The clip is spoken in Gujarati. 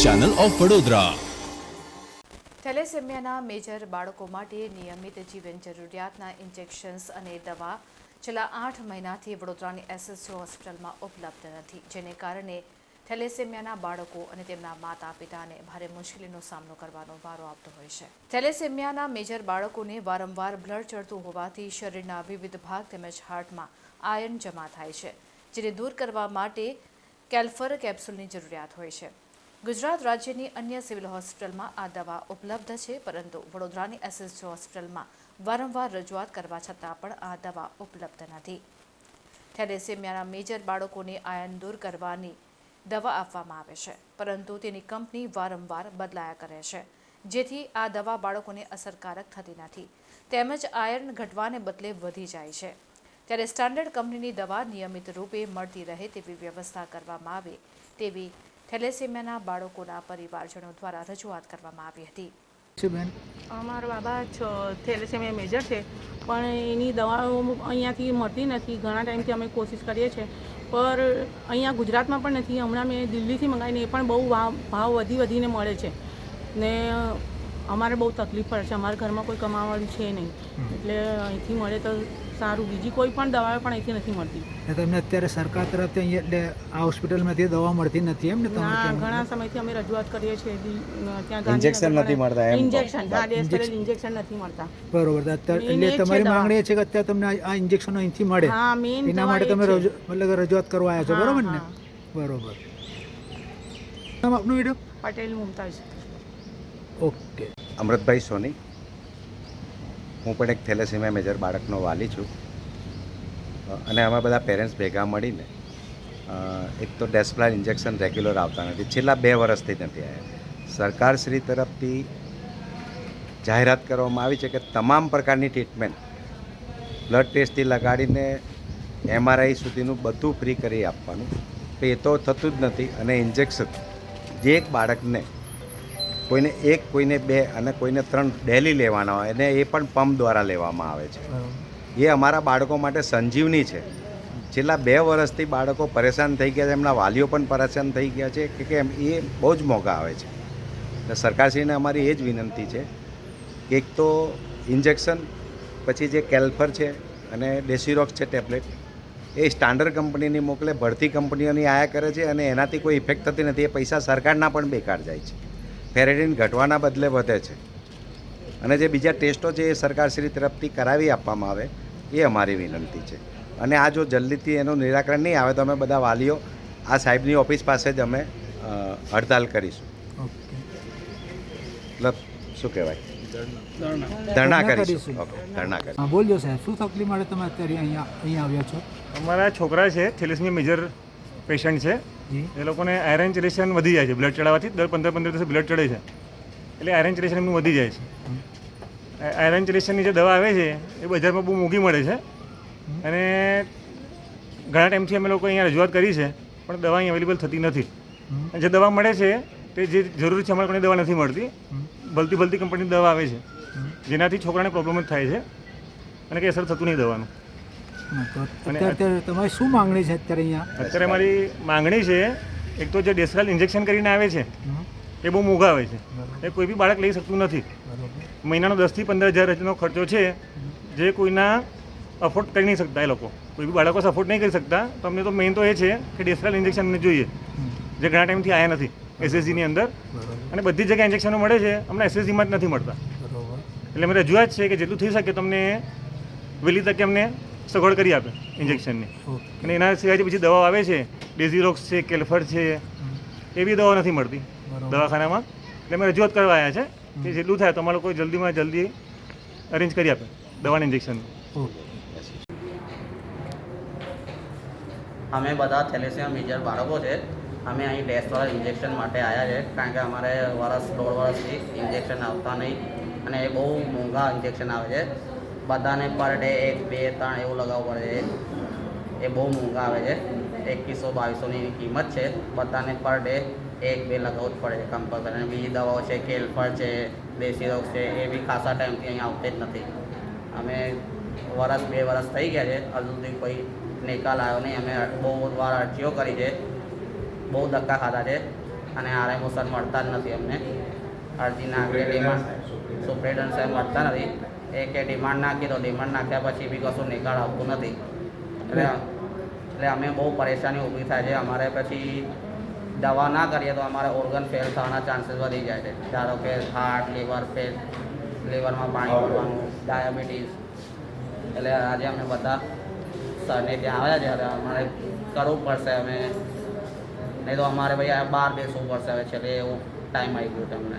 Channel of Vadodara. થેલેસેમિયાના મેજર બાળકો માટે નિયમિત જીવન જરૂરિયાતના ઇન્જેક્શન્સ અને દવા છેલ્લા આઠ મહિનાથી વડોદરાની એસએસજી હોસ્પિટલમાં ઉપલબ્ધ નથી, જેને કારણે થેલેસેમિયાના બાળકો અને તેમના માતા પિતાને ભારે મુશ્કેલીનો સામનો કરવાનો વારો આપતો હોય છે. થેલેસેમિયાના મેજર બાળકોને વારંવાર બ્લડ ચડતું હોવાથી શરીરના વિવિધ ભાગ તેમજ હાર્ટમાં આયર્ન જમા થાય છે, જેને દૂર કરવા માટે કેલ્ફર કેપ્સ્યુલની જરૂરિયાત હોય છે. ગુજરાત રાજ્યની અન્ય સિવિલ હોસ્પિટલમાં આ દવા ઉપલબ્ધ છે, પરંતુ વડોદરાની એસએસજી હોસ્પિટલમાં વારંવાર રજૂઆત કરવા છતાં પણ આ દવા ઉપલબ્ધ નથી. થેલેસેમિયાના મેજર બાળકોને આયન દૂર કરવાની દવા આપવામાં આવે છે, પરંતુ તેની કંપની વારંવાર બદલાયા કરે છે, જેથી આ દવા બાળકોને અસરકારક થતી નથી. તેમજ આયર્ન ઘટવાને બદલે વધી જાય છે. ત્યારે સ્ટાન્ડર્ડ કંપનીની દવા નિયમિત રૂપે મળતી રહે તેવી વ્યવસ્થા કરવામાં આવે તેવી થેલેસેમિયાના બાળકોના પરિવારજનો દ્વારા રજૂઆત કરવામાં આવી હતી. બેન? અમારા બાબા છ થેલેસેમિયા મેજર છે. પણ એની દવાઓ અહીંયાથી મળતી નથી. ઘણા ટાઈમથી અમે કોશિશ કરીએ છીએ. પર અહીંયા ગુજરાતમાં પણ નથી. હમણાં મેં દિલ્હીથી મંગાવીને એ પણ બહુ ભાવ ભાવ વધી વધીને મળે છે. ને અમારે બહુ તકલીફ પડે છે. અમારા ઘરમાં કોઈ કમાવાનું છે નહીં. એટલે અહીંથી મળે તો સારું. બીજી કોઈ પણ દવા પણ અહીંથી નથી મળતી. તમને અત્યારે સરકાર તરફથી અહીંયા એટલે આ હોસ્પિટલમાંથી દવા મળતી નથી એમ ને ના ઘણા સમયથી અમે રજૂઆત કરીએ છીએ. ત્યાં ઇન્જેક્શન નથી મળતા ઇન્જેક્શન હા ડેસ્પરેલ ઇન્જેક્શન નથી મળતા. બરોબર એટલે તમારી માંગણી છે કે અત્યારે તમને આ- ઇન્જેક્શનો અહીંથી મળે? હા મેઇન એના માટે તમે મતલબ રજૂઆત કરવા આવ્યા છો બરોબર ને? બરોબર. નામ આપનું વીડિયો પટેલ મુમતાજ ઓકે અમૃતભાઈ સોની. હું પણ એક થેલેસીમિયા મેજર બાળકનો વાલી છું. અને અમે બધા પેરેન્ટ્સ ભેગા મળીને એક તો ડેસ્પ્લાન ઇન્જેક્શન રેગ્યુલર આવતા નથી. છેલ્લા બે વર્ષથી નથી આવ્યા સરકારશ્રી તરફથી જાહેરાત કરવામાં આવી છે કે તમામ પ્રકારની ટ્રીટમેન્ટ, બ્લડ ટેસ્ટથી લગાડીને એમઆરઆઈ સુધીનું બધું ફ્રી કરી આપવાનું. તો એ તો થતું જ નથી. અને ઇન્જેક્શન, જે એક બાળકને કોઈને એક કોઈને બે અને કોઈને ત્રણ ડેલી લેવાના હોય અને એ પણ પંપ દ્વારા લેવામાં આવે છે. એ અમારા બાળકો માટે સંજીવની છે. છેલ્લા બે વર્ષથી બાળકો પરેશાન થઈ ગયા છે એમના વાલીઓ પણ પરેશાન થઈ ગયા છે કે કેમ? એ બહુ જ મોંઘા આવે છે. એટલે સરકારશ્રીને અમારી એ જ વિનંતી છે એક તો ઇન્જેક્શન પછી જે કેલ્ફર છે અને ડેસીરોક્સ છે ટેબ્લેટ એ સ્ટાન્ડર્ડ કંપનીની મોકલે ભરતી કંપનીઓની આયા કરે છે અને એનાથી કોઈ ઇફેક્ટ થતી નથી એ પૈસા સરકારના પણ બેકાર જાય છે. ફેરેડિન ઘટવાના બદલે વધે છે. અને જે બીજા ટેસ્ટો છે એ સરકારશ્રી તરફથી કરાવી આપવામાં આવે એ અમારી વિનંતી છે. અને આ જો જલ્દીથી એનું નિરાકરણ નહીં આવે તો અમે બધા વાલીઓ આ સાહેબની ઓફિસ પાસે જ અમે હડતાલ કરીશું. ઓકે. મતલબ શું કહેવાય? ધરણા. ધરણા કરીશું. કરીશું. ઓકે ધરણા કરીશું. હા બોલજો સાહેબ શું તકલીફ માટે તમે અત્યારે અહીંયા અહીંયા આવ્યા છો? અમારા છોકરા છે થેલેસમી મેજર પેશન્ટ છે. એ લોકોને આયરન ચેલેશન વધી જાય છે. બ્લડ ચડાવવાથી દર પંદર પંદર દિવસે બ્લડ ચડે છે. એટલે આયરન ચેલેશન એમનું વધી જાય છે. આયરન ચેલેશનની જે દવા આવે છે એ બજારમાં બહુ મોંઘી મળે છે. અને ઘણા ટાઈમથી અમે લોકો અહીંયા રજૂઆત કરી છે પણ દવા અહીં અવેલેબલ થતી નથી. અને જે દવા મળે છે તે જે જરૂરી છે અમારે કોઈ દવા નથી મળતી. ભલતી ભલતી કંપનીની દવા આવે છે. જેનાથી છોકરાને પ્રોબ્લેમ જ થાય છે. અને કંઈ અસર થતું નહીં દવાનું. અત્યારે અત્યારે તમારી શું માંગણી છે અત્યારે અહીંયા? અત્યારે મારી માંગણી છે એક તો જે ડેસરાલ ઇન્જેક્શન કરીને આવે છે એ બહુ મોંઘા આવે છે. એ કોઈ બી બાળક લઈ શકતું નથી. મહિનાનો દસથી પંદર હજાર હજારનો ખર્ચો છે જે કોઈના અફોર્ડ કરી નહીં શકતા એ લોકો. કોઈ બી બાળકો સપોર્ટ નહીં કરી શકતા તો અમને તો મેઇન તો એ છે કે ડેસરાલ ઇન્જેક્શન અમને જોઈએ જે ઘણા ટાઈમથી આવ્યા નથી એસએસજીની અંદર. અને બધી જગ્યાએ ઇન્જેક્શનો મળે છે અમને એસએસજીમાં જ નથી મળતા. એટલે અમે રજૂઆત છે કે જેટલું થઈ શકે તમને વહેલી તકે અમને સગવડ કરી આપે ઇન્જેક્શનની અને એના સિવાય જે બીજી દવાઓ આવે છે ડેઝીરોક્સ છે કેલ્ફર છે એ બી દવાઓ નથી મળતી દવાખાનામાં. એટલે અમે રજૂઆત કરવા આવ્યા છે કે જેટલું થાય તમારે કોઈ જલ્દીમાં જલ્દી અરેન્જ કરી આપે દવાના ઇન્જેક્શન અમે બધા થેલેસિયા મેજર બાળકો છે. અમે અહીં ટેસ્ટવાળા ઇન્જેક્શન માટે આવ્યા છે કારણ કે અમારે વરસ દોઢ વર્ષથી ઇન્જેક્શન આવતા નહીં અને એ બહુ મોંઘા ઇન્જેક્શન આવે છે. બધાને પર ડે એક, બે, ત્રણ એવું લગાવવું પડે. છે એ બહુ મોંઘા આવે છે. એકવીસો, બાવીસોની કિંમત છે. બધાને પર ડે એક, બે લગાવવું જ પડે છે કમ્પલસરી અને બીજી દવાઓ છે કેલફળ છે, દેશી રોગ છે, એ બી ખાસા ટાઈમથી અહીંયા આવતી જ નથી. અમે વરસ, બે વરસ થઈ ગયા છે. હજુ સુધી કોઈ નિકાલ આવ્યો નહીં. અમે બહુ વાર અરજીઓ કરી છે. બહુ ધક્કા ખાધા છે. અને આરએમઓ સર મળતા જ નથી અમને. અરજી નાખીએ ડિમાન્ડ સુપ્રિન્ટેન્ડન્ટ સાહેબ મળતા નથી. એ કે ડિમાન્ડ નાખી તો ડિમાન્ડ નાખ્યા પછી બી કશું નિકાલ આવતું નથી. એટલે એટલે અમે બહુ પરેશાની ઊભી થાય છે. અમારે પછી દવા ના કરીએ તો અમારે ઓર્ગન ફેલ થવાના ચાન્સીસ વધી જાય છે. ધારો કે હાર્ટ લીવર ફેલ લીવરમાં પાણી ભરવાનું ડાયાબિટીસ એટલે આજે અમે બધા સરને ત્યાં આવ્યા છે. હવે અમારે કરવું પડશે અમે. નહીં તો અમારે ભાઈ બહાર બેસવું પડશે હવે છેલ્લે એવું ટાઈમ આવી ગયો છે